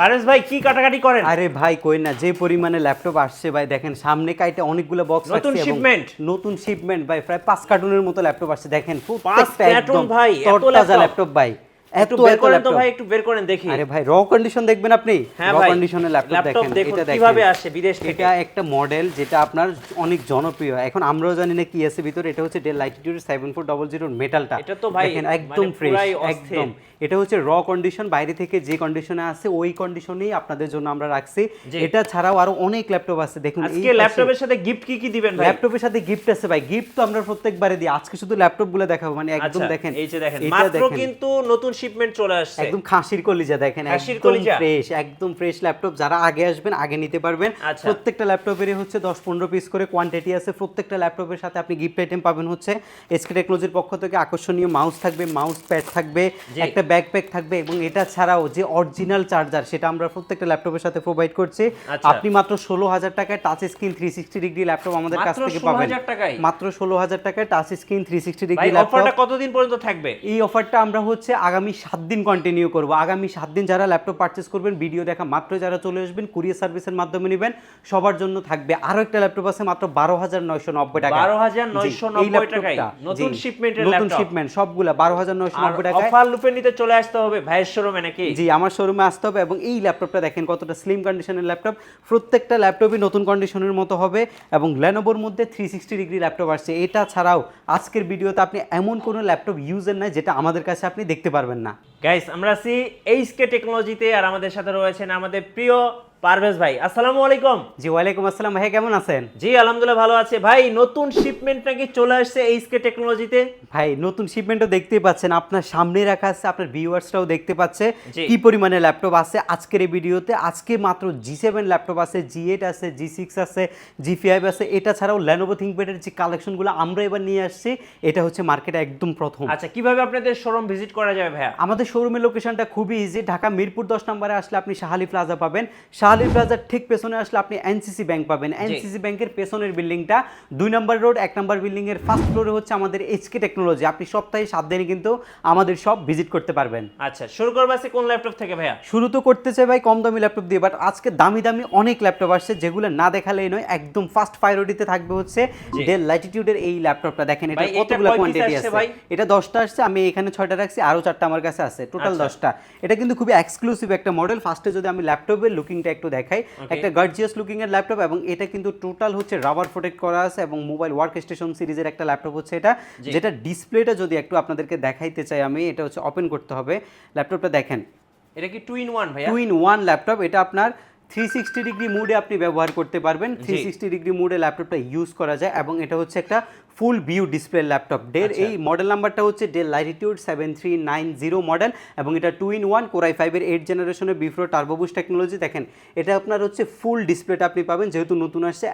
পারেশ ভাই কি কাটাকাটি করেন? আরে ভাই কই না যে পরিমাণে ল্যাপটপ আসছে ভাই দেখেন সামনে কাইটে অনেকগুলো বক্স আছে নতুন shipment? নতুন শিপমেন্ট ভাই প্রায় পাঁচ কার্টুনের মতো ল্যাপটপ আসছে দেখেন পাঁচ প্রত্যেকটা একদম ভাই, এত laptop? ল্যাপটপ ভাই একটু বের করেন তো ভাই একটু বের করেন দেখি। আরে ভাই র কন্ডিশন দেখবেন আপনি? র ভাই কন্ডিশনের ল্যাপটপ দেখেন এটা দেখেন। কীভাবে আসে বিদেশ থেকে। এটা একটা মডেল যেটা আপনার অনেক জনপ্রিয়। এখন আমরাও জানি না কি আছে ভিতরে এটা হচ্ছে Dell Latitude seven four double জিরোর মেটালটা এটা তো ভাই মানে একদম ফ্রেশ একদম। এটা হচ্ছে র কন্ডিশন বাইরে থেকে যে কন্ডিশনে আছে ওই কন্ডিশনেই আপনাদের জন্য আমরা রাখছি। এটা ছাড়াও আরও অনেক ল্যাপটপ আছে দেখুন আজকে ল্যাপটপের সাথে গিফট কি কি দিবেন ভাই? ল্যাপটপের সাথে গিফট আছে ভাই। গিফট তো আমরা প্রত্যেকবারে দিই। আজকে শুধু ল্যাপটপগুলো দেখাবো মানে একদম আচ্ছা, দেখেন এই যে দেখেন মাত্র কিন্তু নতুন শিপমেন্ট চলে আসছে। একদম খাসির কলিজা দেখেন খাসির একদম কলিজা? ফ্রেশ একদম ফ্রেশ ল্যাপটপ যারা আগে আসবেন আগে নিতে পারবেন। আচ্ছা। প্রত্যেকটা ল্যাপটপেরই হচ্ছে দশ পনেরো পিস করে কোয়ান্টিটি আছে। প্রত্যেকটা ল্যাপটপের সাথে আপনি গিফট আইটেম পাবেন হচ্ছে। এসকে টেকনোলজির পক্ষ থেকে আকর্ষণীয় মাউস থাকবে মাউস প্যাড থাকবে। একটা ব্যাকপ্যাক থাকবে এবং এটা ছাড়াও যে অরিজিনাল চার্জার সেটা আমরা প্রত্যেকটা ল্যাপটপের সাথে প্রোভাইড করছি। আচ্ছা। আপনি মাত্র ষোলো হাজার টাকায় touch screen three sixty degree laptop আমাদের কাছ থেকে পাবেন। মাত্র ষোলো হাজার টাকায় touch screen three sixty degree laptop অফারটা কতদিন পর্যন্ত থাকবে? এই অফারটা আমরা হচ্ছে আগামী সাত দিন কন্টিনিউ করব। আগামী সাত দিন যারা ল্যাপটপ পারচেস করবেন ভিডিও দেখা মাত্র যারা চলে আসবেন কুরিয়ার সার্ভিসের মাধ্যমে নেবেন সবার জন্য থাকবে। আরও একটা ল্যাপটপ আছে মাত্র বারো হাজার নয়শো নব্বই টাকা 12,990 টাকায়। নতুন shipment এর নতুন laptop। শিপমেন্ট সবগুলা বারো হাজার নয়শো নব্বই টাকা অফার লুপে নিতে চলে আসতে হবে ভাইয়ের শোরুমে নাকি? জি আমার শোরুমে আসতে হবে এবং এই ল্যাপটপটা দেখেন কতটা স্লিম কন্ডিশনের ল্যাপটপ প্রত্যেকটা ল্যাপটপই নতুন কন্ডিশনের মতো হবে এবং ল্যানোভোর মধ্যে থ্রি সিক্সটি ডিগ্রি ল্যাপটপ আসছে। এটা ছাড়াও আজকের ভিডিওতে আপনি এমন কোনো ল্যাপটপ ইউজের নাই যেটা আমাদের কাছে আপনি দেখতে পারবেন না। গাইস আমরা আছি এইচকে টেকনোলজিতে আর আমাদের সাথে রয়েছেন আমাদের প্রিয় পারভেজ ভাই আসসালামু আলাইকুম। জি ওয়ালাইকুম আসসালাম ভাই কেমন আছেন? জি আলহামদুলিল্লাহ ভালো আছে। ভাই নতুন শিপমেন্ট নাকি চলে আসছে এইচকে টেকনোলজিতে ভাই নতুন শিপমেন্টও দেখতেই পাচ্ছেন আপনার সামনে রাখা আছে আপনার ভিউয়ার্সরাও দেখতে পাচ্ছে। কি পরিমাণে ল্যাপটপ আছে আজকের এই ভিডিওতে? আজকে মাত্র জি সেভেন ল্যাপটপ আছে জি এইট আছে জি সিক্স আছে জি ফাইভ আছে। এটা ছাড়াও ল্যানোভো থিঙ্কপ্যাডের যে কালেকশনগুলো আমরা এবার নিয়ে আসছি এটা হচ্ছে মার্কেটে একদম প্রথম। আচ্ছা কীভাবে আপনাদের শোরুম ভিজিট করা যাবে ভাইয়া? আমাদের শোরুমের লোকেশনটা খুবই ইজি ঢাকা মিরপুর দশ নম্বরে আসলে আপনি শাহালি প্লাজা পাবেন। শাহালি প্লাজার ঠিক পেছনে আসলে আপনি এনসিসি ব্যাংক পাবেন। এনসিসি ব্যাংকের পেছনের বিল্ডিংটা দুই নম্বর রোড এক নম্বর বিল্ডিং এর ফার্স্ট ফ্লোরে হচ্ছে আমাদের এইচকে টেকনোলজি আপনি সপ্তাহে সাত দিনে কিন্তু আমাদের সব ভিজিট করতে পারবেন। আচ্ছা শুরু করব আজকে কোন ল্যাপটপ থেকে ভাইয়া? শুরু তো করতে চাই ভাই কম দামি ল্যাপটপ দিয়ে বাট আজকে দামি দামি অনেক ল্যাপটপ আসছে যেগুলো না দেখালেই নয় একদম ফার্স্ট প্রায়োরিটিতে থাকবে হচ্ছে ডেল ল্যাটিটিউডের এই ল্যাপটপটা দেখেন এটা কতগুলো কোয়ান্টিটি আছে? ভাই? এটা দশটা আসছে আমি এখানে ছয়টা রাখছি আরও চারটা আমার কাছে আছে টোটাল আচ্ছা। দশটা। এটা কিন্তু খুবই এক্সক্লুসিভ একটা মডেল ফার্স্টে যদি আমি ল্যাপটপের লুকিংটা একটু দেখাই। একটা গার্জিয়াস লুকিং এর ল্যাপটপ এবং এটা কিন্তু টোটাল হচ্ছে রাবার প্রোটেক্ট করা আছে এবং মোবাইল ওয়ার্ক স্টেশন সিরিজের একটা ল্যাপটপ হচ্ছে এটা। যেটা ডিসপ্লেটা যদি একটু আপনাদেরকে দেখাইতে চাই আমি এটা হচ্ছে ওপেন করতে হবে। ল্যাপটপটা দেখেন। এটা কি টু ইন ওয়ান ভাইয়া? টু ইন ওয়ান ল্যাপটপ এটা আপনার থ্রি সিক্সটি ডিগ্রি মুডে আপনি ব্যবহার করতে পারবেন। থ্রি সিক্সটি ডিগ্রি মুডে ল্যাপটপটা ইউজ করা যায় এবং এটা হচ্ছে একটা ফুল ভিউ ডিসপ্লে ল্যাপটপ ডের। এই মডেল নাম্বারটা হচ্ছে Dell Latitude seven three nine zero model এবং এটা two in one core i ফাইভের এইট জেনারেশনের বিফ্রো টার্বোবুস টেকনোলজি দেখেন এটা আপনার হচ্ছে ফুল ডিসপ্লেটা আপনি পাবেন। যেহেতু নতুন আসছে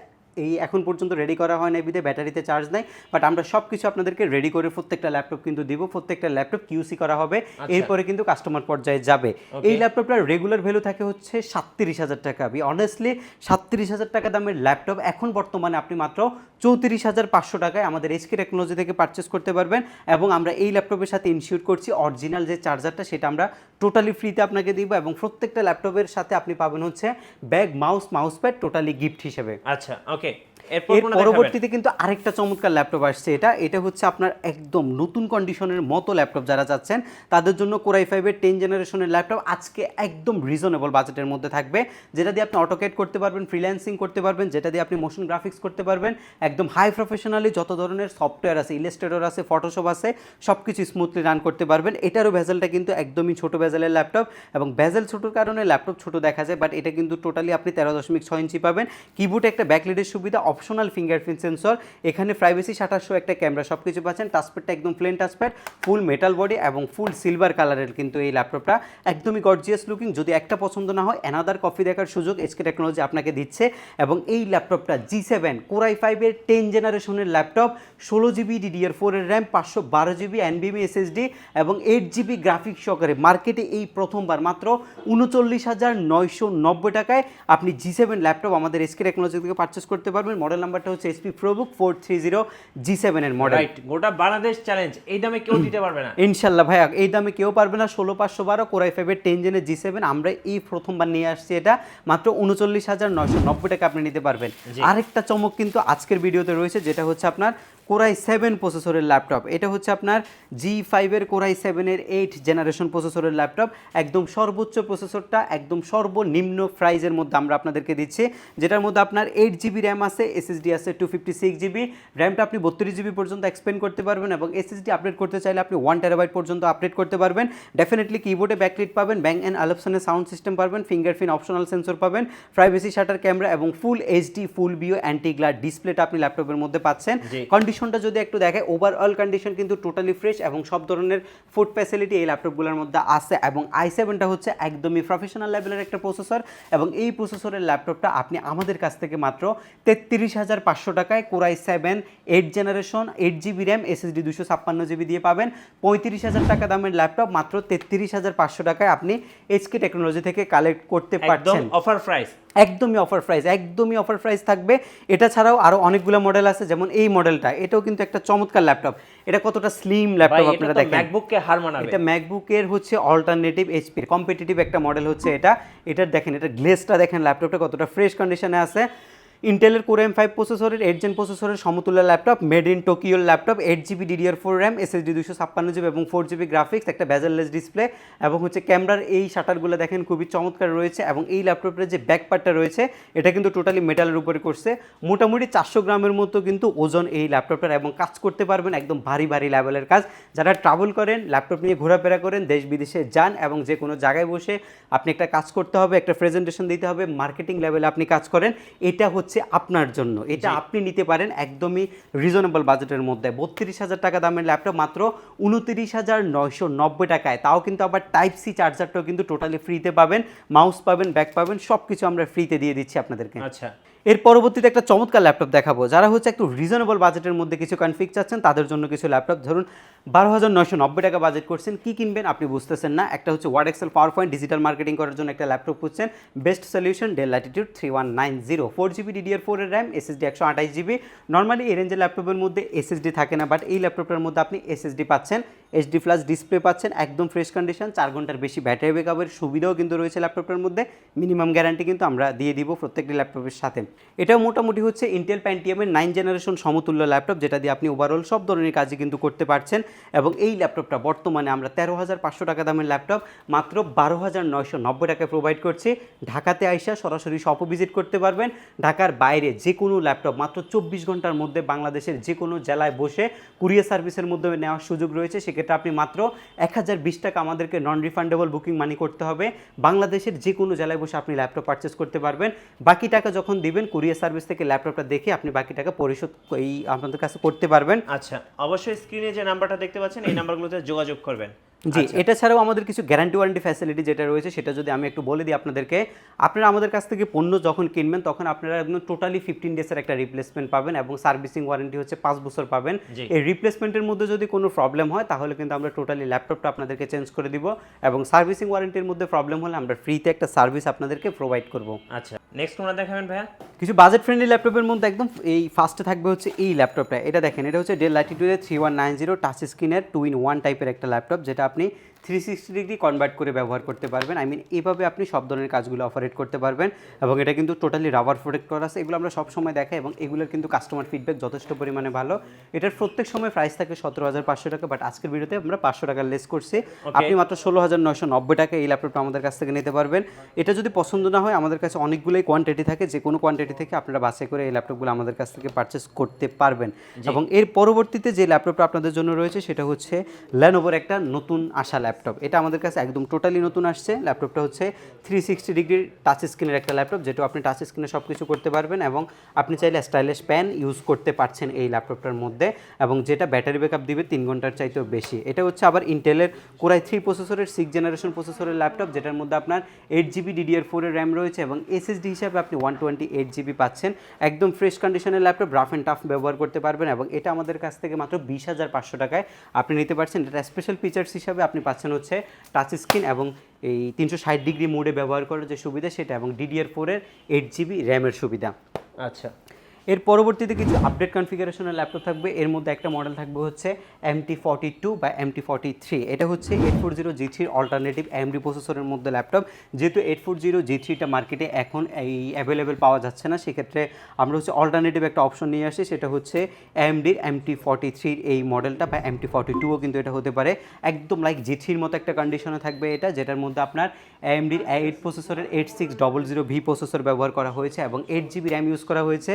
এই এখন পর্যন্ত রেডি করা হয় না বিধে ব্যাটারিতে চার্জ নাই বাট আমরা সব কিছু আপনাদেরকে রেডি করে প্রত্যেকটা ল্যাপটপ কিন্তু দিব প্রত্যেকটা ল্যাপটপ কিউসি করা হবে এরপরে কিন্তু কাস্টমার পর্যায়ে যাবে। এই ল্যাপটপটার রেগুলার ভ্যালু থাকে হচ্ছে সাতত্রিশ হাজার টাকা। আমি অনেস্টলি সাতত্রিশ হাজার টাকা দামের ল্যাপটপ এখন বর্তমানে আপনি মাত্র চৌত্রিশ হাজার পাঁচশো টাকায় আমাদের এইচকে টেকনোলজি থেকে পারচেস করতে পারবেন এবং আমরা এই ল্যাপটপের সাথে ইনশিওর করছি অরিজিনাল যে চার্জারটা সেটা আমরা টোটালি ফ্রিতে আপনাকে দিব এবং প্রত্যেকটা ল্যাপটপের সাথে আপনি পাবেন হচ্ছে bag mouse mouse pad totally gift হিসেবে। আচ্ছা ওকে এর পরবর্তীতে কিন্তু আরেকটা চমৎকার ল্যাপটপ আসছে এটা। এটা হচ্ছে আপনার একদম নতুন কন্ডিশনের মতো ল্যাপটপ যারা চাচ্ছেন তাদের জন্য কোরাই ফাইভের টেন জেনারেশনের ল্যাপটপ আজকে একদম রিজনেবল বাজেটের মধ্যে থাকবে। যেটা দিয়ে আপনি অটোকেট করতে পারবেন ফ্রিল্যান্সিং করতে পারবেন যেটা দিয়ে আপনি মোশন গ্রাফিক্স করতে পারবেন। একদম হাই প্রফেশনালি যত ধরনের সফটওয়্যার আছে ইলাস্ট্রেটর আছে ফটোশপ আছে সব কিছু স্মুথলি রান করতে পারবেন। এটারও ভেজেলটা কিন্তু একদমই ছোট ভেজেলের ল্যাপটপ এবং ভেজেল ছোটোর কারণে ল্যাপটপ ছোট দেখা যায় বাট এটা কিন্তু টোটালি আপনি তেরো দশমিক ছয় ইঞ্চি পাবেন। কিবোর্ডে একটা ব্যাকলিডের সুবিধা অপশনাল ফিঙ্গারপ্রিন্ট সেন্সর এখানে প্রাইভেসি সাতাশশো একটা ক্যামেরা সব কিছু পাচ্ছেন টাচপ্যাডটা একদম plain touchpad full metal body এবং ফুল সিলভার কালারের কিন্তু এই ল্যাপটপটা একদমই গর্জিয়াস লুকিং যদি একটা পছন্দ না হয় অ্যানাদার কপি দেখার সুযোগ এসকে টেকনোলজি আপনাকে দিচ্ছে। এবং এই ল্যাপটপটা জি সেভেন কোরাই ফাইভের টেন জেনারেশনের ল্যাপটপ ষোলো জিবি ডিডিআর ফোরের র্যাম পাঁচশো বারো জিবি এনবিএমি এসএসডি এবং এইট জিবি গ্রাফিক্স সহকারে মার্কেটে এই প্রথমবার মাত্র উনচল্লিশ হাজার নয়শো নব্বই টাকায় আপনি জি সেভেন ল্যাপটপ আমাদের এসকে টেকনোলজি থেকে পারচেস করতে পারবেন। মডেল নাম্বারটা হচ্ছে HP ProBook four three zero G সেভেনের মডেল রাইট গোটা বাংলাদেশ চ্যালেঞ্জ এই দামে কেউ দিতে পারবে না। ইনশাল্লাহ ভাইয়া এই দামে কেউ পারবে না। ষোলো পাঁচশো বারো কোরাই ফাইভের টেন জেনের জি সেভেন আমরা এই প্রথমবার নিয়ে আসছি এটা। মাত্র উনচল্লিশ হাজার নয়শো নব্বই টাকা আপনি নিতে পারবেন। আরেকটা চমক কিন্তু আজকের ভিডিওতে রয়েছে যেটা হচ্ছে আপনার কোরাই সেভেন প্রসেসরের ল্যাপটপ। এটা হচ্ছে আপনার জি ফাইভের কোরাই সেভেনের এইট জেনারেশন প্রসেসরের ল্যাপটপ। একদম সর্বোচ্চ প্রসেসরটা একদম সর্বনিম্ন প্রাইজের মধ্যে আমরা আপনাদেরকে দিচ্ছি যেটার মধ্যে আপনার এইট জিবি র্যাম আছে এসএসডি আছে টু ফিফটি সিক্স জিবি র্যামটা আপনি বত্রিশ জিবি পর্যন্ত এক্সপেন্ড করতে পারবেন এবং এসএসডি আপডেট করতে চাইলে আপনি ওয়ান টেরাবাইট পর্যন্ত আপডেট করতে পারবেন। ডেফিনেটলি কিবোর্ডে ব্যাকলিট পাবেন ব্যাঙ্ক অ্যান্ড আলপসনের সাউন্ড সিস্টেম পাবেন ফিঙ্গারপ্রিন্ট অপশনাল সেন্সর পাবেন প্রাইভেসি শাটার ক্যামেরা এবং full HD full view anti glare ডিসপ্লেটা আপনি ল্যাপটপের মধ্যে পাচ্ছেন। জি। কন্ডিশনটা যদি একটু দেখে ওভারঅল কন্ডিশন কিন্তু টোটালি ফ্রেশ এবং সব ধরনের ফুড ফ্যাসিলিটি এই ল্যাপটপগুলোর মধ্যে আছে এবং আই সেভেনটা হচ্ছে একদমই প্রফেশনাল লেভেলের একটা প্রসেসর এবং এই প্রসেসরের ল্যাপটপটা আপনি আমাদের কাছ থেকে মাত্র তেত্রিশ হাজার পাঁচশো টাকায় core i seven eight generation eight GB RAM SSD দুশো ছাপ্পান্ন জিবি দিয়ে পাবেন। পঁয়ত্রিশ হাজার টাকা দামের ল্যাপটপ মাত্র তেত্রিশ হাজার পাঁচশো টাকায় আপনি এইচকে টেকনোলজি থেকে কালেক্ট করতে একদম পারছেন। অফার প্রাইস একদমই অফার প্রাইস একদমই অফার প্রাইস থাকবে। এটা ছাড়াও আরও অনেকগুলো মডেল আছে যেমন এই মডেলটা এটাও কিন্তু একটা চমৎকার ল্যাপটপ এটা কতটা স্লিম ল্যাপটপ আপনারা দেখেন। ম্যাকবুককে হার মানাবে। এটা ম্যাকবুকের হচ্ছে অল্টারনেটিভ এইচপির কম্পিটিটিভ একটা মডেল হচ্ছে এটা। এটা দেখেন এটা গ্লেসটা দেখেন ল্যাপটপটা কতটা ফ্রেশ কন্ডিশনে আছে। ইন্টেলের কোর এম ফাইভ প্রসেসরের এইট জেন প্রসেসরের সমতুল্য laptop made in টোকিওর laptop eight GB DDR four RAM SSD দুশো ছাপ্পান্ন জিবি এবং ফোর জিবি গ্রাফিক্স একটা বেজারলেস ডিসপ্লে এবং হচ্ছে ক্যামেরার এই শাটারগুলো দেখেন খুবই চমৎকার রয়েছে এবং এই ল্যাপটপের যে ব্যাক পার্টটা রয়েছে, এটা কিন্তু টোটালি মেটালের উপরে করছে। মোটামুটি চারশো গ্রামের মতো কিন্তু ওজন এই ল্যাপটপটার এবং কাজ করতে পারবেন একদম ভারী ভারী লেভেলের কাজ। যারা ট্রাভেল করেন ল্যাপটপ নিয়ে ঘোরাফেরা করেন, দেশ বিদেশে যান এবং যে কোনো জায়গায় বসে আপনি একটা কাজ করতে হবে, একটা প্রেজেন্টেশন দিতে হবে মার্কেটিং লেভেলে আপনি কাজ করেন, এটা হচ্ছে আপনার জন্য। এটা আপনি নিতে পারেন একদমই রিজনেবল বাজেটের মধ্যে। বত্রিশ হাজার টাকা দামের ল্যাপটপ মাত্র উনত্রিশ হাজার নয়শো নব্বই টাকায়। তাও কিন্তু আবার টাইপ সি চার্জারটাও কিন্তু টোটালি ফ্রিতে পাবেন। মাউস পাবেন ব্যাগ পাবেন সব কিছু আমরা ফ্রিতে দিয়ে দিচ্ছি আপনাদেরকে। আচ্ছা। এর পরবর্তীতে একটা চমৎকার ল্যাপটপ দেখাবো। যারা হচ্ছে একটু রিজনেবল বাজেটের মধ্যে কিছু কনফিগ চাচ্ছেন, তাদের জন্য কিছু ল্যাপটপ। ধরুন, বারো হাজার নয়শো নব্বই টাকা বাজেট করছেন, কি কিনবেন আপনি বুঝতেছেন না। একটা হচ্ছে Word Excel PowerPoint digital marketing করার জন্য একটা ল্যাপটপ খুঁজছেন। Best solution Dell Latitude three one nine zero four GB DDR ফোরের র্যাম এসএসডি একশো আঠাশ জিবি নর্মালি এই রেঞ্জের ল্যাপটপের মধ্যে এসএসডি থাকে না বাট এই ল্যাপটপের মধ্যে আপনি এসএসডি পাচ্ছেন এইচডি প্লাস ডিসপ্লে পাচ্ছেন, একদম ফ্রেশ কন্ডিশন চার ঘণ্টার বেশি ব্যাটারি ব্যাকআপের সুবিধাও কিন্তু রয়েছে ল্যাপটপের মধ্যে। মিনিমাম গ্যারান্টি কিন্তু আমরা দিয়ে দিব প্রত্যেকটি ল্যাপটপের সাথে। এটাও মোটামুটি হচ্ছে ইন্টেল প্যান্টিয়ামের নাইন জেনারেশন সমতুল্য ল্যাপটপ যেটা দিয়ে আপনি ওভারঅল সব ধরনের কাজই কিন্তু করতে পারছেন। এবং এই ল্যাপটপটা বর্তমানে আমরা তেরো হাজার পাঁচশো টাকা দামের ল্যাপটপ মাত্র বারো হাজার নয়শো নব্বই টাকায় প্রোভাইড করছি। ঢাকাতে আইসা সরাসরি শপও ভিজিট করতে পারবেন। ঢাকার বাইরে যে কোনো ল্যাপটপ মাত্র চব্বিশ ঘণ্টার মধ্যে বাংলাদেশের যে কোনো জেলায় বসে কুরিয়ার সার্ভিসের মধ্যে নেওয়ার সুযোগ রয়েছে। সেক্ষেত্রে আপনি মাত্র এক হাজার বিশ টাকা আমাদেরকে নন রিফান্ডেবল বুকিং মানি করতে হবে। বাংলাদেশের যে কোনো জেলায় বসে আপনি ল্যাপটপ পারচেস করতে পারবেন। বাকি টাকা যখন দিবেন কুরিয়ার সার্ভিস থেকে ল্যাপটপটা দেখে আপনি বাকি টাকা পরিশোধ এই আপনাদের কাছে করতে পারবেন। আচ্ছা অবশ্যই স্ক্রিনে যে নাম্বারটা দেখতে পাচ্ছেন এই নাম্বারগুলোতে যোগাযোগ করবেন। জি আচ্ছা। এটা ছাড়াও আমাদের কিছু গ্যারান্টি ওয়ারেন্টি ফ্যাসিলিটি যেটা রয়েছে সেটা যদি আমি একটু বলে দিই আপনাদেরকে আপনারা আমাদের কাছ থেকে পণ্য যখন কিনবেন তখন আপনারা একদম টোটালি ফিফটিন ডেজের একটা রিপ্লেসমেন্ট পাবেন এবং সার্ভিসিং ওয়ারেন্টি হচ্ছে পাঁচ বছর পাবেন। এই রিপ্লেসমেন্টের মধ্যে যদি কোনো প্রবলেম হয় তাহলে কিন্তু আমরা টোটালি ল্যাপটপটা আপনাদেরকে চেঞ্জ করে দিব এবং সার্ভিসিং ওয়ারেন্টির মধ্যে প্রবলেম হলে আমরা ফ্রিতে একটা সার্ভিস আপনাদেরকে প্রোভাইড করব। আচ্ছা। নেক্সট কোনটা দেখাবেন ভাইয়া। কিছু বাজেট ফ্রেন্ডলি ল্যাপটপের মধ্যে একদম এই ফার্স্টে থাকবে হচ্ছে এই ল্যাপটপটা এটা দেখেন, এটা হচ্ছে Dell Latitude three one nine zero touch স্ক্রিনের টু ইন ওয়ান টাইপের একটা ল্যাপটপ যেটা আপনি থ্রি সিক্সটি ডিগ্রি কনভার্ট করে ব্যবহার করতে পারবেন। আই মিন এইভাবে আপনি সব ধরনের কাজগুলো অপারেট করতে পারবেন এবং এটা কিন্তু টোটালি রাবার প্রোটেক্ট করা আছে। এগুলো আমরা সব সময় দেখাই এবং এগুলোর কিন্তু কাস্টমার ফিডব্যাক যথেষ্ট পরিমাণে ভালো। এটার প্রত্যেক সময় প্রাইস থাকে সতেরো হাজার পাঁচশো টাকা বাট আজকের ভিডিওতে আমরা পাঁচশো টাকা লেস করছি। আপনি মাত্র ষোলো হাজার নয়শো নব্বই টাকা এই ল্যাপটপটা আমাদের কাছ থেকে নিতে পারবেন। এটা যদি পছন্দ না হয় আমাদের কাছে অনেকগুলোই কোয়ান্টিটি থাকে। যে কোনো কোয়ান্টিটি থেকে আপনারা বাসে করে এই ল্যাপটপগুলো আমাদের কাছ থেকে পারচেস করতে পারবেন। এবং এর পরবর্তীতে যে ল্যাপটপটা আপনাদের জন্য রয়েছে সেটা হচ্ছে ল্যানোভোর একটা নতুন আসা ল্যাপটপ এটা আমাদের কাছে একদম টোটালি নতুন আসছে। ল্যাপটপটা হচ্ছে থ্রি সিক্সটি ডিগ্রি টাচ স্ক্রিনের একটা ল্যাপটপ, যেটা আপনি টাচ স্ক্রিনে সব কিছু করতে পারবেন এবং আপনি চাইলে স্টাইলিশ প্যান ইউজ করতে পারছেন এই ল্যাপটপটার মধ্যে এবং যেটা ব্যাটারি ব্যাকআপ দিবে তিন ঘণ্টার চাইতেও বেশি। এটা হচ্ছে আবার ইন্টেলের কোরাই থ্রি প্রসেসরের সিক্স জেনারেশন প্রসেসরের ল্যাপটপ, যেটার মধ্যে আপনার এইট জিবি ডিডিআর ফোরের র্যাম রয়েছে এবং এসএসডি হিসাবে আপনি ওয়ান টোয়েন্টি এইট জিবি পাচ্ছেন। একদম ফ্রেশ কন্ডিশনের ল্যাপটপ রাফ অ্যান্ড টাফ ব্যবহার করতে পারবেন এবং এটা আমাদের কাছ থেকে মাত্র বিশ হাজার পাঁচশো টাকায় আপনি নিতে পারছেন। এটা স্পেশাল ফিচার্স হিসাবে আপনি পাচ্ছেন হচ্ছে টাচ স্ক্রিন এবং এই তিনশো ষাট ডিগ্রি মোডে ব্যবহার করার যে সুবিধা সেটা এবং ডিডিআর ফোরের এইট জিবি র্যামের সুবিধা। আচ্ছা। এর পরবর্তীতে কিছু আপডেট কনফিগারেশনের ল্যাপটপ থাকবে। এর মধ্যে একটা মডেল থাকবে হচ্ছে এমটি ফর্টি টু বা এমটি ফর্টি থ্রি এটা হচ্ছে এইট ফোর জিরো জি থ্রির অল্টারনেটিভ এমডি প্রসেসরের মধ্যে ল্যাপটপ যেহেতু এইট ফোর জিরো জি থ্রিটা মার্কেটে এখন এই অ্যাভেলেবেল পাওয়া যাচ্ছে না, সেক্ষেত্রে আমরা হচ্ছে অল্টারনেটিভ একটা অপশন নিয়ে আসি। সেটা হচ্ছে এমডির এমটি ফর্টি থ্রির এই মডেলটা বা এমটি ফর্টি টুও কিন্তু এটা হতে পারে। একদম লাইক জি থ্রির মতো একটা কন্ডিশনে থাকবে এটা, যেটার মধ্যে আপনার এমডির এইট প্রসেসরের eight six double zero V processor ব্যবহার করা হয়েছে এবং এইট জিবি র্যাম ইউজ করা হয়েছে।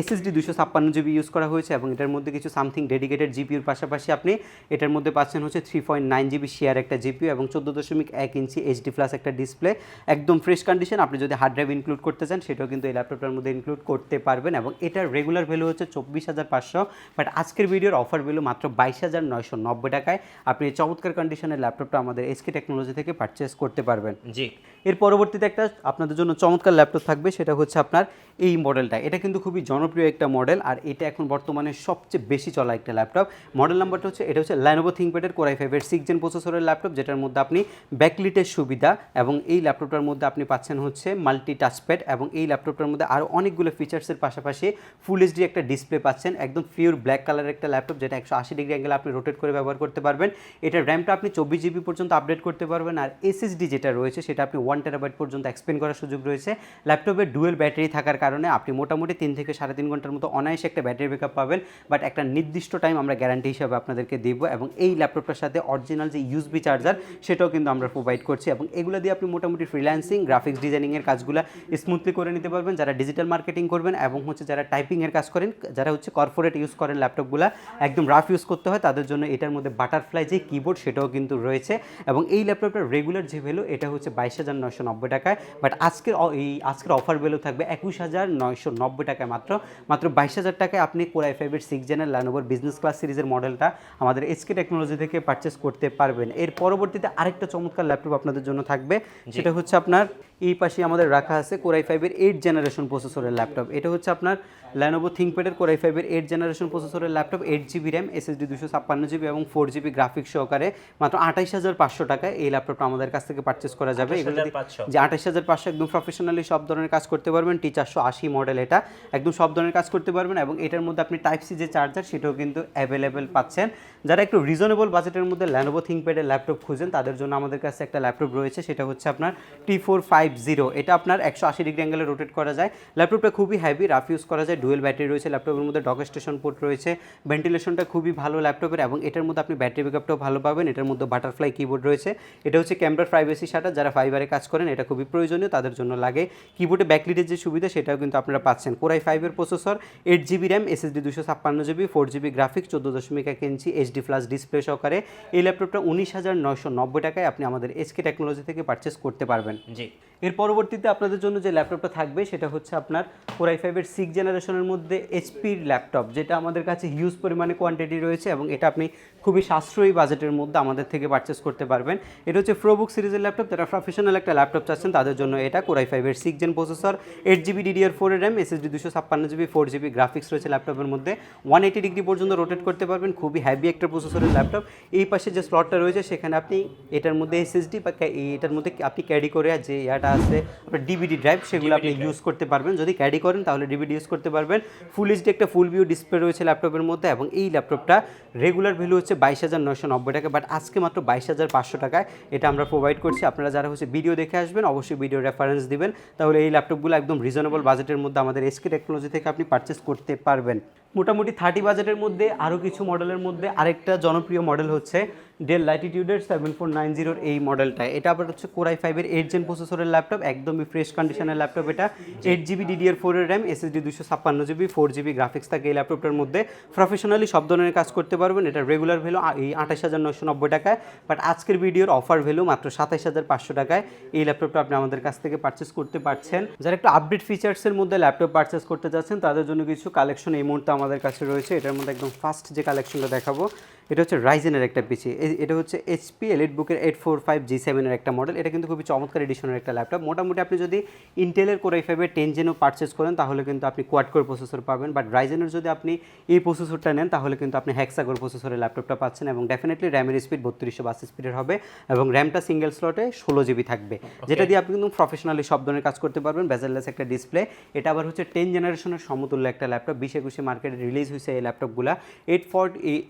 এসএসডি দুশো ছাপ্পান্ন জিবি ইউজ করা হয়েছে এবং এটার মধ্যে কিছু সামথিং ডেডিকেটেড জিপিউর পাশাপাশি আপনি এটার মধ্যে পাচ্ছেন হচ্ছে three point nine GB share একটা জিপিউ এবং চোদ্দ দশমিক এক ইঞ্চি এইচডি প্লাস একটা ডিসপ্লে একদম ফ্রেশ কন্ডিশন আপনি যদি হার্ড ড্রাইভ ইনক্লুড করতে চান, সেটাও কিন্তু এই ল্যাপটপটার মধ্যে ইনক্লুড করতে পারবেন এবং এটার রেগুলার ভ্যালু হচ্ছে চব্বিশ হাজার পাঁচশো। বাট আজকের ভিডিওর অফার ভ্যালু মাত্র বাইশ হাজার নয়শো নব্বই টাকায়। আপনি চমৎকার কন্ডিশনের ল্যাপটপটা আমাদের এসকে টেকনোলজি থেকে পারচেস করতে পারবেন। জি। এর পরবর্তীতে একটা আপনাদের জন্য চমৎকার ল্যাপটপ থাকবে, সেটা হচ্ছে আপনার এই মডেলটা এটা কিন্তু খুবই জনপ্রিয় একটা মডেল আর এটা এখন বর্তমানে সবচেয়ে বেশি চলা একটা ল্যাপটপ মডেল নাম্বারটা হচ্ছে, এটা হচ্ছে ল্যানোভো থিঙ্কপ্যাডের কোরাই ফাইভের সিক্স জেন প্রসেসরের ল্যাপটপ যেটার মধ্যে আপনি ব্যাকলিটের সুবিধা এবং এই ল্যাপটপটার মধ্যে আপনি পাচ্ছেন হচ্ছে মাল্টি টাচপ্যাড এবং এই ল্যাপটপটার মধ্যে আরও অনেকগুলো ফিচার্সের পাশাপাশি ফুল এইচডি একটা ডিসপ্লে পাচ্ছেন, একদম পিওর ব্ল্যাক কালারের একটা ল্যাপটপ যেটা একশো আশি ডিগ্রি অ্যাঙ্গেল আপনি রোটেট করে ব্যবহার করতে পারবেন। এটার র্যামটা আপনি চব্বিশ জিবি পর্যন্ত আপডেট করতে পারবেন, আর এসএসডি যেটা রয়েছে, সেটা আপনি ওয়ান টেরাবাইট পর্যন্ত এক্সপেন্ড করার সুযোগ রয়েছে। ল্যাপটপের ডুয়েল ব্যাটারি থাকার কারণে আপনি মোটামুটি তিন থেকে সাড়ে তিন ঘণ্টার মতো অনায়াসে একটা ব্যাটারি ব্যাকআপ পাবেন। বাট একটা নির্দিষ্ট টাইম আমরা গ্যারান্টি হিসাবে আপনাদেরকে দিব এবং এই ল্যাপটপটার সাথে অরিজিনাল যে ইউএসবি চার্জার সেটাও কিন্তু আমরা প্রোভাইড করছি এবং এগুলো দিয়ে আপনি মোটামুটি ফ্রিল্যান্সিং গ্রাফিক্স ডিজাইনিংয়ের কাজগুলো স্মুথলি করে নিতে পারবেন। যারা ডিজিটাল মার্কেটিং করবেন এবং হচ্ছে যারা টাইপিংয়ের কাজ করেন, যারা হচ্ছে কর্পোরেট ইউজ করেন ল্যাপটপগুলো একদম রাফ ইউজ করতে হয়, তাদের জন্য এটার মধ্যে বাটারফ্লাই যে কিবোর্ড সেটাও কিন্তু রয়েছে। এবং এই ল্যাপটপটার রেগুলার যে ভ্যালু এটা হচ্ছে বাইশ হাজার নয়শো নব্বই টাকায় বাট আজকের এই আজকের অফার ভ্যালু থাকবে একুশ হাজার নয়শো নব্বই টাকায় মাত্র মাত্র বাইশ হাজার টাকায় আপনি কোরআই ফাইভের সিক্স জেনের ল্যানোভোর বিজনেস ক্লাস সিরিজের মডেলটা আমাদের এসকে টেকনোলজি থেকে পারচেস করতে পারবেন। এর পরবর্তীতে আরেকটা চমৎকার ল্যাপটপ আপনাদের জন্য থাকবে সেটা হচ্ছে আপনার এই পাশে আমাদের রাখা আছে কোরাই ফাইভের এইট জেনারেশন প্রসেসরের ল্যাপটপ এটা হচ্ছে আপনার ল্যানোভো থিঙ্কপ্যাডের কোরাই ফাইভের এইট জেনারেশন প্রসেসরের laptop eight GB RAM SSD দুশো ছাপ্পান্ন জিবি এবং ফোর জিবি গ্রাফিক্স সহকারে মাত্র আঠাইশ হাজার পাঁচশো টাকায় এই ল্যাপটপটা আমাদের কাছ থেকে পারচেস করা যাবে। এগুলো যদি- 28,500 যে আঠাশ হাজার পাঁচশো একদম প্রফেশনালি সব ধরনের কাজ করতে পারবেন, টি চারশো আশি মডেল এটা। একদম সব ধরনের কাজ করতে পারবেন এবং এটার মধ্যে আপনি টাইপ সি যে চার্জার সেটাও কিন্তু অ্যাভেলেবেল পাচ্ছেন। যারা একটু রিজনেবল বাজেটের মধ্যে ল্যানোভো থিঙ্কপ্যাডের ল্যাপটপ খুঁজেন, তাদের জন্য আমাদের কাছে একটা ল্যাপটপ রয়েছে, সেটা হচ্ছে আপনার টি ফোর ফাইভ জিরো এটা আপনার একশো আশি ডিগ্রি অ্যাঙ্গেলে রোটেট করা যায়। ল্যাপটপটা খুবই হ্যাভি রাফ ইউজ করা যায়। ডুয়েল ব্যাটারি রয়েছে ল্যাপটপের মধ্যে ডক স্টেশন পোর্ট রয়েছে। ভেন্টিলেশনটা খুবই ভালো ল্যাপটপের এবং এটার মধ্যে আপনি ব্যাটারি ব্যাকআপটাও ভালো পাবেন। এটার মধ্যে বাটারফ্লাই কিবোর্ড রয়েছে। এটা হচ্ছে ক্যামেরার প্রাইভেসি শাটার, যারা ফাইবারে কাজ করেন, এটা খুবই প্রয়োজনীয়, তাদের জন্য লাগে। কিবোর্ডে ব্যাকলিটের যে সুবিধা, সেটাও কিন্তু আপনারা পাচ্ছেন। কোরাই ফাইভের processor eight GB RAM SSD দুশো ছাপ্পান্ন জিবি ফোর জিবি গ্রাফিক্স চোদ্দ দশমিক এক ইঞ্চি এইচডি প্লাস ডিসপ্লে সহকারে। এই ল্যাপটপটা উনিশ হাজার নয়শো নব্বই টাকায় আপনি আমাদের এসকে টেকনোলজি থেকে পারচেস করতে পারবেন। জি। এর পরবর্তীতে আপনাদের জন্য যে ল্যাপটপটা থাকবে, সেটা হচ্ছে আপনার কোরাই ফাইভের সিক্স জেনারেশনের মধ্যে এইচপির ল্যাপটপ, যেটা আমাদের কাছে হিউজ পরিমাণে কোয়ান্টিটি রয়েছে এবং এটা আপনি খুবই সাশ্রয়ী বাজেটের মধ্যে আমাদের থেকে পারচেস করতে পারবেন। এটা হচ্ছে প্রোবুক সিরিজের ল্যাপটপ, যারা প্রফেশনাল একটা ল্যাপটপ চাচ্ছেন, তাদের জন্য এটা কোরাই ফাইভের six gen processor eight GB DDR four RAM SSD দুশো ছাপ্পান্ন জিবি ফোর জিবি গ্রাফিক্স রয়েছে ল্যাপটপের মধ্যে। ওয়ান এইটি ডিগ্রি পর্যন্ত রোটেট করতে পারবেন, খুবই হ্যাভি একটা প্রসেসরের ল্যাপটপ। এই পাশে যে স্লটটা রয়েছে, সেখানে আপনি এটার মধ্যে এসএসডি বা এটার মধ্যে আপনি ক্যারি করে যে ইয়াটা আছে আপনার ডিভিডি ড্রাইভ সেগুলো আপনি ইউজ করতে পারবেন। যদি ক্যারি করেন তাহলে ডিভিডি ইউজ করতে পারবেন। ফুল এইচডি একটা ফুল ভিউ ডিসপ্লে রয়েছে ল্যাপটপের মধ্যে এবং এই ল্যাপটপটা রেগুলার ভ্যালু হচ্ছে বাইশ হাজার নয়শো নব্বই টাকা বাট আজকে মাত্র বাইশ হাজার পাঁচশো টাকায় এটা আমরা প্রোভাইড করছি। আপনারা যারা হচ্ছে ভিডিও দেখে আসবেন অবশ্যই ভিডিও রেফারেন্স দিবেন। তাহলে এই ল্যাপটপগুলো একদম রিজনেবল বাজেটের মধ্যে আমাদের এসকে টেকনোলজি থেকে আপনি পারচেস করতে পারবেন। মোটামুটি থার্টি বাজেটের মধ্যে আরও কিছু মডেলের মধ্যে আরেকটা জনপ্রিয় মডেল হচ্ছে ডেল লাইটিটিউডের সেভেন ফোর নাইন জিরোর এই মডেলটা এটা আবার হচ্ছে কোরাই ফাইভের এইট জেন প্রসেসরের ল্যাপটপ একদমই ফ্রেশ কন্ডিশনের ল্যাপটপ এটা। এইট জিবি ডিডিআর ফোরের র্যাম এসএসডি দুশো ছাপ্পান্ন জিবি ফোর জিবি গ্রাফিক্স থাকে এই ল্যাপটপটার মধ্যে। প্রফেশনালি সব ধরনের কাজ করতে পারবেন। এটা রেগুলার ভ্যালু এই আঠাশ হাজার নশো নব্বই টাকায়। বাট আজকের ভিডিওর অফার ভ্যালু মাত্র সাতাইশ হাজার পাঁচশো টাকায়। এই ল্যাপটপটা আপনি আমাদের কাছ থেকে পারচেস করতে পারছেন। যারা একটু আপডেট ফিচার্সের মধ্যে ল্যাপটপ পারচেস করতে যাচ্ছেন তাদের জন্য কিছু কালেকশন এই মুহূর্তে আমাদের কাছে রয়েছে। এটার মধ্যে একদম ফার্স্ট যে কালেকশনটা দেখাবো এটা হচ্ছে রাইজেনের একটা পিসি এটা হচ্ছে এইচপি এলিট বুকের এইট ফোর ফাইভ জি সেভেনের একটা মডেল এটা কিন্তু খুবই চমৎকার এডিশনের একটা ল্যাপটপ মোটামুটি আপনি যদি ইন্টেলের কোরাই ফাইভের টেন জেনও পারচেস করেন তাহলে কিন্তু আপনি কোয়াড কোর প্রসেসর পাবেন। বাট রাইজেনের যদি আপনি এই প্রসেসরটা নেন তাহলে কিন্তু আপনি হ্যাক্সাগোর প্রসেসরের ল্যাপটপটা পাচ্ছেন এবং ডেফিনেটলি র্যামের স্পিড বত্রিশশো বাস স্পিডের হবে এবং র্যামটা সিঙ্গেল স্লটে ষোলো জিবি থাকবে। যেটা দিয়ে আপনি কিন্তু প্রফেশনালি সব ধরনের কাজ করতে পারবেন। বেজারলেস একটা ডিসপ্লে এটা আবার হচ্ছে টেন জেনারেশনের সমতুল্য একটা ল্যাপটপ বিশ একুশে মার্কেটে রিলিজ হয়েছে এই ল্যাপটপগুলো eight four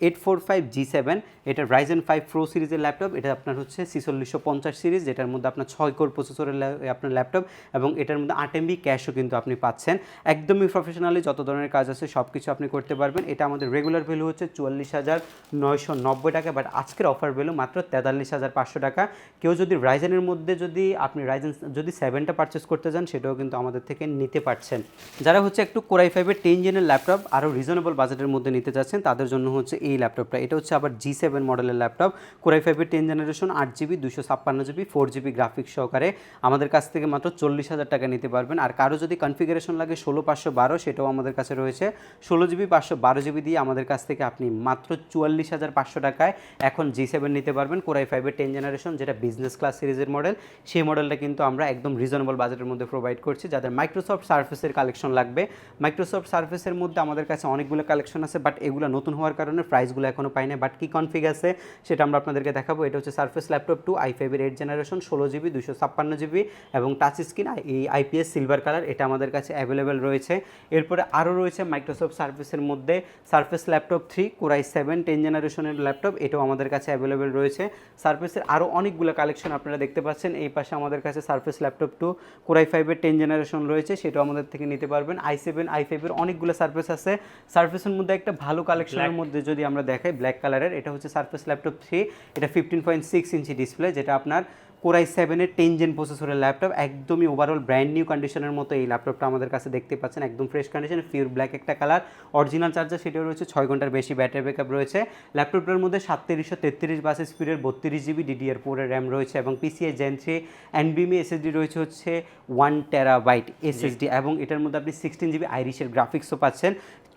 eight four five G seven এটা রাইজেন ফাইভ প্রো সিরিজের ল্যাপটপ এটা আপনার হচ্ছে ছিচল্লিশশো পঞ্চাশ সিরিজ যেটার মধ্যে আপনার ছয় কোর প্রসেসরের আপনার ল্যাপটপ এবং এটার মধ্যে আট এমবি ক্যাশও কিন্তু আপনি পাচ্ছেন। একদমই প্রফেশনালি যত ধরনের কাজ আছে সব কিছু আপনি করতে পারবেন। এটা আমাদের রেগুলার ভ্যালু হচ্ছে চুয়াল্লিশ হাজার নয়শো নব্বই টাকা বাট আজকের অফার ভ্যালু মাত্র তেতাল্লিশ হাজার পাঁচশো টাকা। কেউ যদি রাইজেনের মধ্যে যদি আপনি রাইজেন যদি সেভেনটা পারচেস করতে চান, সেটাও কিন্তু আমাদের থেকে নিতে পারছেন। যারা হচ্ছে একটু কোরাই ফাইভের টেন জেনের ল্যাপটপ আরও রিজনেবল বাজেটের মধ্যে নিতে চাচ্ছেন, তাদের জন্য হচ্ছে এই ল্যাপটপটা এটা হচ্ছে আবার জি সেভেন মডেলের ল্যাপটপ কোরাই ফাইভের টেন জেনারেশন আট জিবি দুশো ছাপ্পান্ন জিবি ফোর জিবি গ্রাফিক্স সহকারে। আমাদের কাছ থেকে মাত্র চল্লিশ হাজার টাকা নিতে পারবেন। আর কারও যদি কনফিগারেশন লাগে ষোলো পাঁচশো বারো, সেটাও আমাদের কাছে রয়েছে। ষোলো জিবি পাঁচশো বারো জিবি দিয়ে আমাদের কাছ থেকে আপনি মাত্র চুয়াল্লিশ হাজার পাঁচশো টাকায় এখন জি সেভেন নিতে পারবেন। কোরাই ফাইভের টেন জেনারেশন যেটা বিজনেস ক্লাস সিরিজের মডেল সেই মডেলটা কিন্তু আমরা একদম রিজনেবল বাজেটের মধ্যে প্রোভাইড করছি, যাদের মাইক্রোসফট সার্ফেসের কালেকশন লাগবে। মাইক্রোসফট সার্ফেসের মধ্যে আমাদের কাছে অনেকগুলো কালেকশন আছে বাট এগুলো নতুন হওয়ার কারণে প্রাইসগুলো এখনও পাই না বাট কী কনফিগ আছে সেটা আমরা আপনাদেরকে দেখাবো। এটা হচ্ছে সার্ফেস ল্যাপটপ টু আই ফাইভের এইট জেনারেশন ষোলো জিবি দুশো ছাপ্পান্ন জিবি এবং টাচ স্ক্রিন এই আইপিএস সিলভার কালার এটা আমাদের কাছে অ্যাভেলেবেল রয়েছে। এরপরে আরও রয়েছে মাইক্রোসফট সার্ফেসের মধ্যে Surface laptop three core i seven ten জেনারেশনের ল্যাপটপ এটাও আমাদের কাছে অ্যাভেলেবেল রয়েছে। সার্ফেসের আরও অনেকগুলো কালেকশন আপনারা দেখতে পাচ্ছেন। এই পাশে আমাদের কাছে Surface laptop two core i ফাইভের টেন জেনারেশন রয়েছে সেটাও আমাদের থেকে নিতে পারবেন। আই সেভেন আই ফাইভের অনেকগুলো সার্ফেস আছে। সার্ফেসের মধ্যে একটা ভালো কালেকশনের মধ্যে যদি আমরা দেখাই ব্ল্যাক কালারের এটা হচ্ছে সার্ফেস ল্যাপটপ থ্রি এটা fifteen point six inch display যেটা আপনার কোরাই সেভেনের টেন জেন প্রসেসরের ল্যাপটপ একদমই ওভারঅল ব্র্যান্ড নিউ কন্ডিশনের মতো এই ল্যাপটপটা আমাদের কাছে দেখতে পাচ্ছেন, একদম ফ্রেশ কন্ডিশন পিওর ব্ল্যাক একটা কালার অরিজিনাল চার্জার সেটাও রয়েছে, ছয় ঘণ্টার বেশি ব্যাটারি ব্যাকআপ রয়েছে ল্যাপটপটার মধ্যে সাতত্রিশশো তেত্রিশ বাস স্পিডের বত্রিশ জিবি ডিডিআর ফোরের র্যাম রয়েছে এবং পিসিআই জেন থ্রি এনবিএমই এসএসডি রয়েছে হচ্ছে ওয়ান টেরাবাইট এসএসডি এবং এটার মধ্যে আপনি সিক্সটিন জিবি আইরিশের গ্রাফিক্সও পাচ্ছেন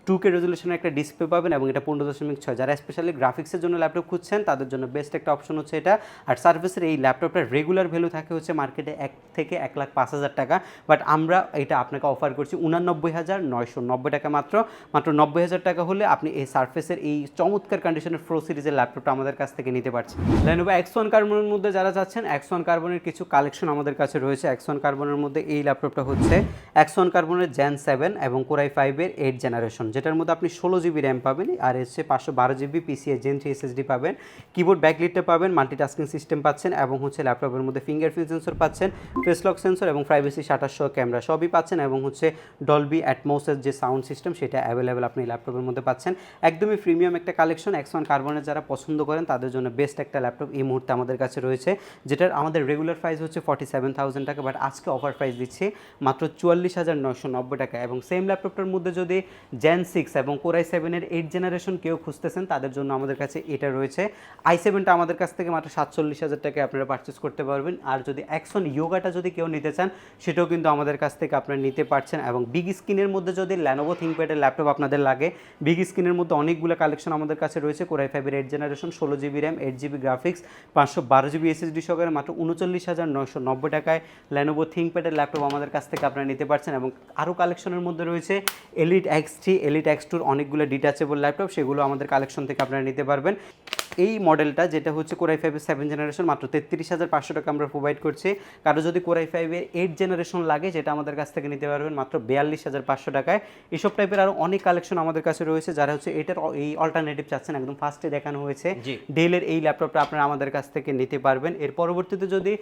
টু কে রেজলিউশনের একটা ডিসপ্লে পাবেন এবং এটা পনেরো দশমিক ছয়। যারা স্পেশালি গ্রাফিক্সের জন্য ল্যাপটপ খুঁজছেন, তাদের জন্য বেস্ট একটা অপশন হচ্ছে এটা। আর সার্ভিসের এই ল্যাপটপটার রেগুলার ভ্যালু থাকে হচ্ছে মার্কেটে এক থেকে এক লাখ পাঁচ হাজার টাকা। বাট আমরা এটা আপনাকে অফার করছি উনানব্বই হাজার নয়শো নব্বই টাকা মাত্র। মাত্র নব্বই হাজার টাকা হলে আপনি এই সার্ফেসের এই চমৎকার কন্ডিশনের প্রো সিরিজের ল্যাপটপটা আমাদের কাছ থেকে নিতে পারছেন। লেনোভো এক্স ওয়ান কার্বনের মধ্যে যারা যাচ্ছেন এক্স ওয়ান কার্বনের কিছু কালেকশন আমাদের কাছে রয়েছে। এক্স ওয়ান কার্বনের মধ্যে এই ল্যাপটপটা হচ্ছে এক্স ওয়ান কার্বনের জেন সেভেন এবং কোরাই ফাইভের এইট জেনারেশন যেটার মধ্যে আপনি ষোলো জিবি র্যাম পাবেন, আর এসছে পাঁচশো বারো GB PCIe gen three SSD পাবেন। কিবোর্ড ব্যাকলিটটা পাবেন মাল্টিটাস্কিং সিস্টেম পাচ্ছেন, এবং হচ্ছে ল্যাপটপের মধ্যে ফিঙ্গারপ্রিন্ট সেন্সর পাচ্ছেন ফেস লক সেন্সর এবং প্রাইভেসি সাতাশশো ক্যামেরা সবই পাচ্ছেন, এবং হচ্ছে ডলবি অ্যাটমোসের যে সাউন্ড সিস্টেম সেটা অ্যাভেলেবেল আপনি ল্যাপটপের মধ্যে পাচ্ছেন। একদমই প্রিমিয়াম একটা কালেকশন এক্স ওয়ান কার্বনের যারা পছন্দ করেন, তাদের জন্য বেস্ট একটা ল্যাপটপ এই মুহূর্তে আমাদের কাছে রয়েছে, যেটার আমাদের রেগুলার প্রাইস হচ্ছে ফর্টি সেভেন থাউজেন্ড টাকা বাট আজকে অফার প্রাইস দিচ্ছি মাত্র চুয়াল্লিশ হাজার নয়শো নব্বই টাকা, এবং সেম ল্যাপটপটার মধ্যে যদি জেন সিক্স এবং কোরাই সেভেনের এইট জেনারেশন কেউ খুঁজতেছেন, তাদের জন্য আমাদের কাছে এটা রয়েছে। আই সেভেনটা আমাদের কাছ থেকে মাত্র সাতচল্লিশ হাজার টাকায় আপনারা পারচেস করতে পারবেন। আর যদি অ্যাকশন ইয়োগাটা যদি কেউ নিতে চান, সেটাও কিন্তু আমাদের কাছ থেকে আপনারা নিতে পারছেন। এবং বিগ স্ক্রিনের মধ্যে যদি ল্যানোভো থিঙ্কপ্যাডের ল্যাপটপ আপনাদের লাগে বিগ স্ক্রিনের মধ্যে অনেকগুলো কালেকশন আমাদের কাছে রয়েছে। কোরাই ফাইভের এইট জেনারেশন ষোলো GB RAM eight GB graphics পাঁচশো বারো জিবি এসএসডি সহকারে মাত্র উনচল্লিশ হাজার নয়শো নব্বই টাকায় ল্যানোভো থিঙ্কপ্যাডের ল্যাপটপ আমাদের কাছ থেকে আপনারা নিতে পারছেন। এবং আরও কালেকশনের মধ্যে রয়েছে Elite X three Elite X টুর অনেকগুলো ডিটাচেবল ল্যাপটপ সেগুলো আমাদের কালেকশন থেকে আপনারা নিতে পারবেন। এই মডেলটা যেটা হচ্ছে কোরাই ফাইভের সেভেন জেনারেশন মাত্র তেত্রিশ হাজার পাঁচশো টাকা আমরা প্রোভাইড করছি। কারও যদি কোরাই ফাইভের এইট জেনারেশন লাগে যেটা আমাদের কাছ থেকে নিতে পারবেন মাত্র বিয়াল্লিশ হাজার পাঁচশো টাকায়। এইসব টাইপের আরও অনেক কালেকশন আমাদের কাছে রয়েছে যারা হচ্ছে এটার এই অল্টারনেটিভ চাচ্ছেন একদম ফার্স্টে দেখানো হয়েছে। ডেলের এই ল্যাপটপটা আপনারা আমাদের কাছ থেকে নিতে পারবেন। এর পরবর্তীতে যদি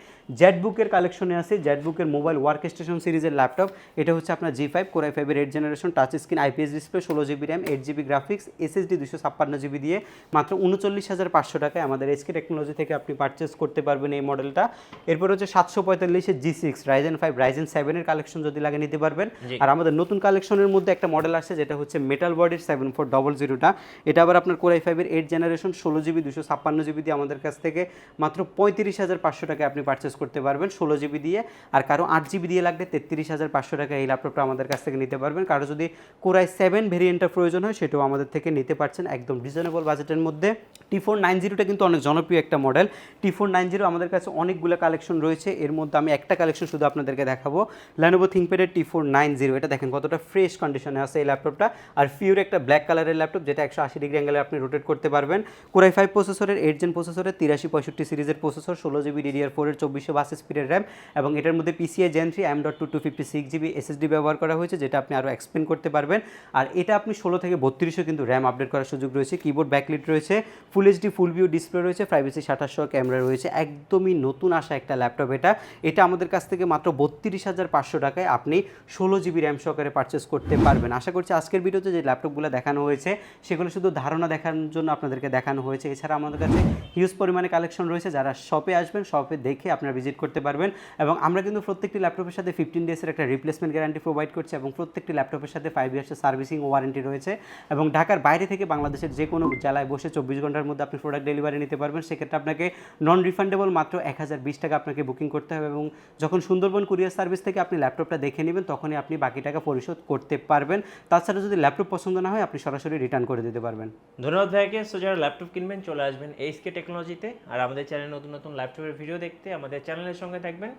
জেটবুকের কালেকশনে আসে জেটবুকের মোবাইল ওয়ার্ক স্টেশন সিরিজের ল্যাপটপ এটা হচ্ছে আপনার জি ফাইভ কোরাই ফাইভের eight generation touch screen IPS display ষোলো GB RAM eight GB graphics SSD দুশো ছাপ্পান্ন জিবি দিয়ে মাত্র উনচল্লিশ হাজার হাজার পাঁচশো টাকায় আমাদের এসকে টেকনোলজি থেকে আপনি পারচেস করতে পারবেন এই মডেলটা এরপর হচ্ছে সাতশো পঁয়তাল্লিশের G six Ryzen five Ryzen সেভেনের কালেকশন যদি লাগে নিতে পারবেন। আর আমাদের নতুন কালেকশনের মধ্যে একটা মডেল আসছে যেটা হচ্ছে মেটাল বডির সেভেন ফোর ডবল জিরোটা এটা আবার আপনার কোরাই ফাইভের এইট জেনারেশন ষোলো জিবি দুশো ছাপ্পান্ন জিবি দিয়ে আমাদের কাছ থেকে মাত্র পঁয়ত্রিশ হাজার পাঁচশো টাকায় আপনি পারচেস করতে পারবেন ষোলো জিবি দিয়ে। আর কারও আট জিবি দিয়ে লাগলে তেত্রিশ হাজার পাঁচশো টাকা এই ল্যাপটপটা আমাদের কাছ থেকে নিতে পারবেন। কারও যদি কোরাই সেভেন ভেরিয়েন্টটা প্রয়োজন হয় সেটাও আমাদের থেকে নিতে পারছেন একদম রিজনেবল বাজেটের মধ্যে। টি ফোর নাইন জিরোটা কিন্তু অনেক জনপ্রিয় একটা model T four nine zero আমাদের কাছে অনেকগুলো কালেকশন রয়েছে। এর মধ্যে আমি একটা কালেকশন শুধু আপনাদেরকে দেখাবো। ল্যানোভো থিঙ্কপ্যাডের টি ফোর নাইন জিরো এটা দেখেন কতটা ফ্রেশ কন্ডিশনে আছে এই ল্যাপটপটা আর ফিউর একটা ব্ল্যাক কালারের ল্যাপটপ যেটা একশো আশি ডিগ্রি অ্যাঙ্গেলে আপনি রোটেট করতে পারবেন। কোরাই ফাইভ প্রসেসরের এইট জেন প্রসেসরের তিরাশি পঁয়ষট্টি সিরিজের প্রসেসর ষোলো জিবি ডিডিআর ফোরের চব্বিশশো বাস স্পিডের র্যাম এবং এটার মধ্যে PCIe gen three M dot two two fifty six GB SSD ব্যবহার করা হয়েছে, যেটা আপনি আরও এক্সপ্লেন করতে পারবেন। আর এটা আপনি ষোলো থেকে বত্রিশও কিন্তু র্যাম আপডেট করার সুযোগ রয়েছে। কিবোর্ড ব্যাকলিট রয়েছে। Full HD full view display রয়েছে প্রাইভেসি সাতাশশো ক্যামেরা রয়েছে, একদমই নতুন আসা একটা ল্যাপটপ এটা। এটা আমাদের কাছ থেকে মাত্র বত্রিশ হাজার পাঁচশো টাকায় আপনি ষোলো জিবি র্যাম সহকারে পারচেস করতে পারবেন। আশা করছি আজকের ভিডিওতে যে ল্যাপটপগুলো দেখানো হয়েছে, সেগুলো শুধু ধারণা দেখানোর জন্য আপনাদেরকে দেখানো হয়েছে। এছাড়া আমাদের কাছে হিউজ পরিমাণে কালেকশন রয়েছে, যারা শপে আসবেন শপে দেখে আপনারা ভিজিট করতে পারবেন। এবং আমরা কিন্তু প্রত্যেকটি ল্যাপটপের সাথে ফিফটিন ডেজের একটা রিপ্লেসমেন্ট গ্যারান্টি প্রোভাইড করছি এবং প্রত্যেকটি ল্যাপটপের সাথে ফাইভ ইয়ার্সের সার্ভিসিং ওয়ারেন্টি রয়েছে। এবং ঢাকার বাইরে থেকে বাংলাদেশের যে কোনো জেলায় বসে চব্বিশ ঘণ্টার মধ্যে আপনি প্রোডাক্ট ডেলিভারি নিতে পারবেন, সেক্ষেত্রে আপনাকে নন রিফান্ডেবল মাত্র এক হাজার বিশ টাকা আপনাকে বুকিং করতে হবে এবং যখন সুন্দরবন কুরিয়ার সার্ভিস থেকে আপনি ল্যাপটপটা দেখে নেবেন, তখনই আপনি বাকি টাকা পরিশোধ করতে পারবেন। তাছাড়া যদি ল্যাপটপ পছন্দ না হয়, আপনি সরাসরি রিটার্ন করে দিতে পারবেন। ধন্যবাদ ভাইকে। সো যারা ল্যাপটপ কিনবেন, চলে আসবেন এইচকে টেকনোলজিতে আর আমাদের চ্যানেলে নতুন নতুন ল্যাপটপের ভিডিও দেখতে আমাদের চ্যানেলের সঙ্গে থাকবেন।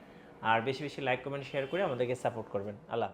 আর বেশি বেশি লাইক কমেন্ট শেয়ার করে আমাদেরকে সাপোর্ট করবেন। আল্লাহ।